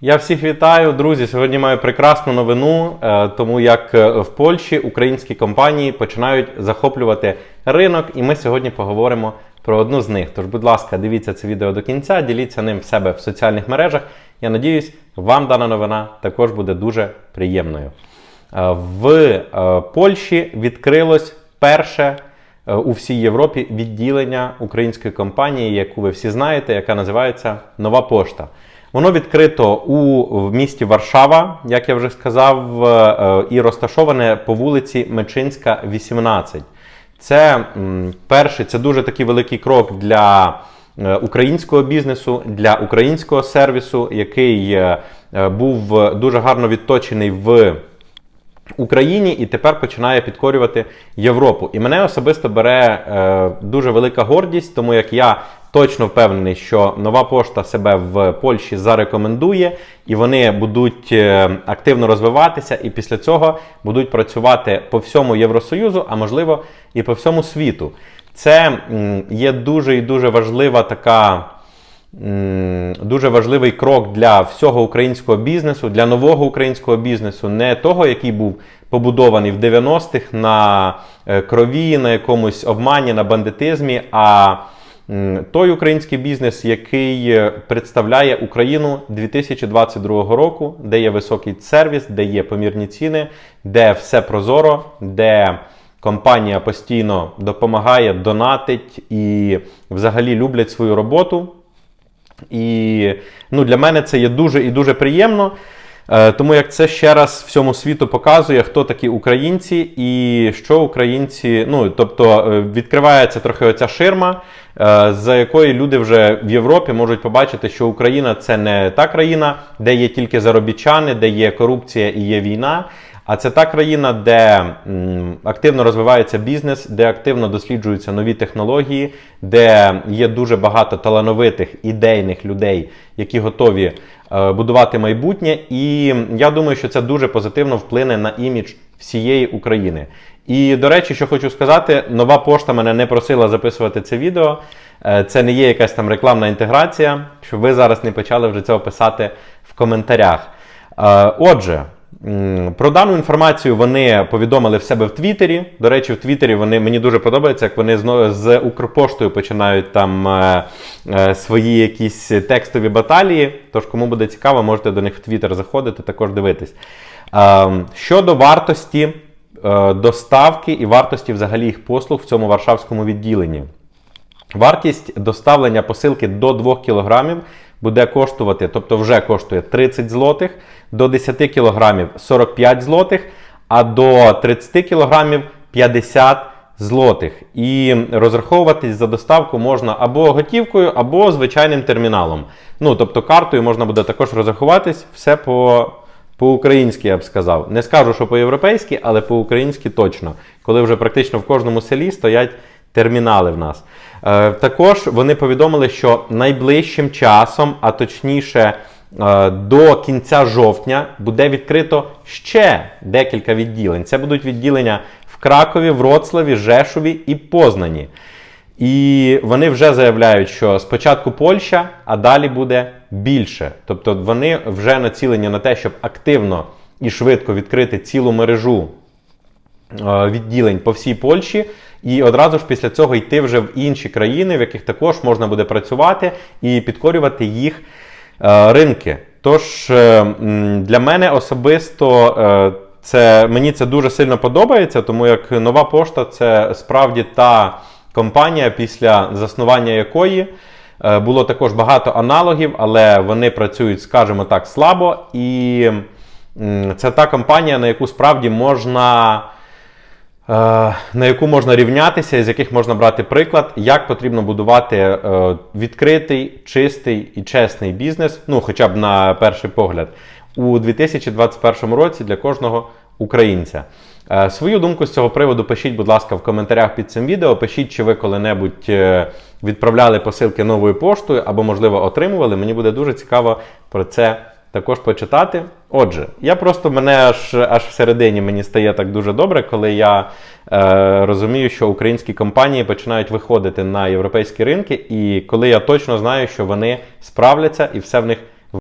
Я всіх вітаю, друзі. Сьогодні маю прекрасну новину, е, тому як е, в Польщі українські компанії починають захоплювати ринок, і ми сьогодні поговоримо про одну з них. Тож, будь ласка, дивіться це відео до кінця, діліться ним в себе в соціальних мережах. Я надіюсь, вам дана новина також буде дуже приємною. Е, В Польщі відкрилось перше у всій Європі відділення української компанії, яку ви всі знаєте, яка називається Нова Пошта. Воно відкрито у в місті Варшава, як я вже сказав, е, і розташоване по вулиці Мечинська, 18. Це перший, це дуже такий великий крок для е, українського бізнесу, для українського сервісу, який е, був дуже гарно відточений в Україні і тепер починає підкорювати Європу. І мене особисто бере е, дуже велика гордість, тому як я точно впевнений, що нова пошта себе в Польщі зарекомендує, і вони будуть е, активно розвиватися, і після цього будуть працювати по всьому Євросоюзу, а можливо і по всьому світу. Це є дуже і дуже важлива така. Дуже важливий крок для всього українського бізнесу, для нового українського бізнесу, не того, який був побудований в 90-х на е, крові, на якомусь обмані, на бандитизмі, а той український бізнес, який е, представляє Україну 2022 року, де є високий сервіс, де є помірні ціни, де все прозоро, де компанія постійно допомагає, донатить і взагалі люблять свою роботу. І ну, для мене це є дуже і дуже приємно. Е, Тому як це ще раз всьому світу показує, хто такі українці і що українці. Ну, тобто е, відкривається трохи оця ширма, е, за якої люди вже в Європі можуть побачити, що Україна це не та країна, де є тільки заробітчани, де є корупція і є війна. А це та країна, де активно розвивається бізнес, де активно досліджуються нові технології, де є дуже багато талановитих ідейних людей, які готові будувати майбутнє. І я думаю, що це дуже позитивно вплине на імідж всієї України. І до речі, що хочу сказати, нова пошта мене не просила записувати це відео. Е, Це не є якась там рекламна інтеграція, щоб ви зараз не почали вже цього писати в коментарях. Е, Отже. Про дану інформацію вони повідомили в себе в Твіттері. До речі, в Твіттері вони мені дуже подобається, як вони знову з Укрпоштою починають там е, е, свої якісь текстові баталії. Тож, кому буде цікаво, можете до них в Твіттер заходити, також дивитись. Е, щодо вартості доставки і вартості взагалі їх послуг в цьому варшавському відділенні. Вартість доставлення посилки до 2 кг буде коштувати, тобто вже коштує 30 злотих, до 10 кг 45 злотих, а до 30 кг 50 злотих. І розраховуватись за доставку можна або готівкою, або звичайним терміналом. Ну, тобто картою можна буде також розрахуватись все по. По-українськи я б сказав. Не скажу, що по-європейськи, але по-українськи точно. Коли вже практично в кожному селі стоять термінали в нас. Е, також вони повідомили, що найближчим часом, а точніше е, до кінця жовтня, буде відкрито ще декілька відділень. Це будуть відділення в Кракові, Вроцлаві, Жешові і Познані. І вони вже заявляють, що спочатку Польща, а далі буде більше. Тобто вони вже націлені на те, щоб активно і швидко відкрити цілу мережу е, відділень по всій Польщі, і одразу ж після цього йти вже в інші країни, в яких також можна буде працювати і підкорювати їх е, ринки. Тож е, для мене особисто е, це мені це дуже сильно подобається, тому як нова пошта це справді та компанія, після заснування якої було також багато аналогів, але вони працюють, скажімо так, слабо. І це та компанія, на яку справді можна. Е, на яку можна рівнятися, з яких можна брати приклад, як потрібно будувати е, відкритий, чистий і чесний бізнес, ну хоча б на перший погляд, у 2021 році для кожного українця. Е, Свою думку з цього приводу пишіть, будь ласка, в коментарях під цим відео. Пишіть, чи ви коли-небудь відправляли посилки новою поштою або, можливо, отримували. Мені буде дуже цікаво про це також почитати. Отже, я просто мене аж аж всередині мені стає так дуже добре, коли я е, розумію, що українські компанії починають виходити на європейські ринки, і коли я точно знаю, що вони справляться і все в них